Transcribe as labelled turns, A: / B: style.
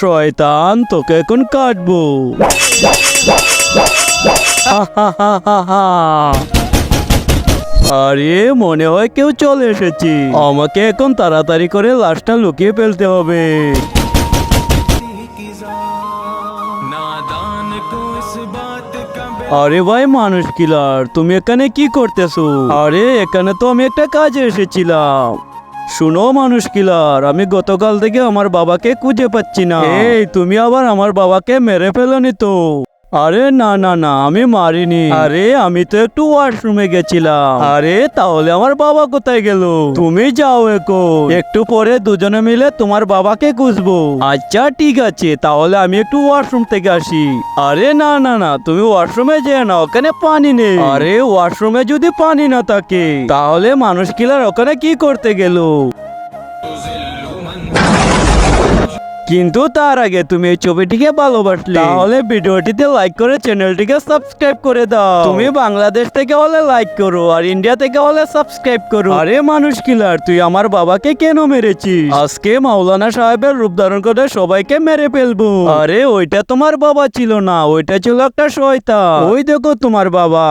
A: শয়তান, তোকে এখন কাটবো। আরে, মনে হয় কেউ চলে এসেছি। আমাকে এখন তাড়াতাড়ি করে লাশটা লুকিয়ে ফেলতে হবে। আরে ভাই, মানুষ কিলার, তুমি এখানে কি করতেছো? আরে, এখানে তো আমি একটা কাজে এসেছিলাম। শুনো মানুষ কিলার, আমি গতকাল থেকে আমার বাবাকে খুঁজে পাচ্ছি না। এই, তুমি আবার আমার বাবাকে মেরে ফেলনি তো। আরে না না না, আমি মারিনি। আরে, আমি তো একটু ওয়াশরুমে গেছিলাম। আরে, তাহলে আমার বাবা কোথায় গেল? তুমি যাও এখন। একটু পরে দুজনে মিলে তোমার বাবাকে খুঁজবো। আচ্ছা ঠিক আছে, তাহলে আমি একটু ওয়াশরুম থেকে আসি। আরে, না না না, তুমি ওয়াশরুমে যেও না, ওখানে পানি নেই। আরে, ওয়াশরুমে যদি পানি না থাকে, তাহলে মানুষ কিলার ওখানে কি করতে গেল? কিন্তু তার আগে তুমি এই ছবিটিকে ভালোবাসলে। তাহলে ভিডিওটিতে লাইক করে চ্যানেলটিকে সাবস্ক্রাইব করে দাও। তুমি বাংলাদেশ থেকে হলে লাইক করো আর ইন্ডিয়া থেকে হলে সাবস্ক্রাইব করো। আরে মানুষ কিলার তুই আমার বাবাকে কেন মেরেছিস? আজকে মাওলানা সাহেবের রূপ ধারণ করে সবাইকে মেরে ফেলব। আরে ওইটা তোমার বাবা ছিল না, ওইটা ছিল একটা শয়তান। ওই দেখো তোমার বাবা।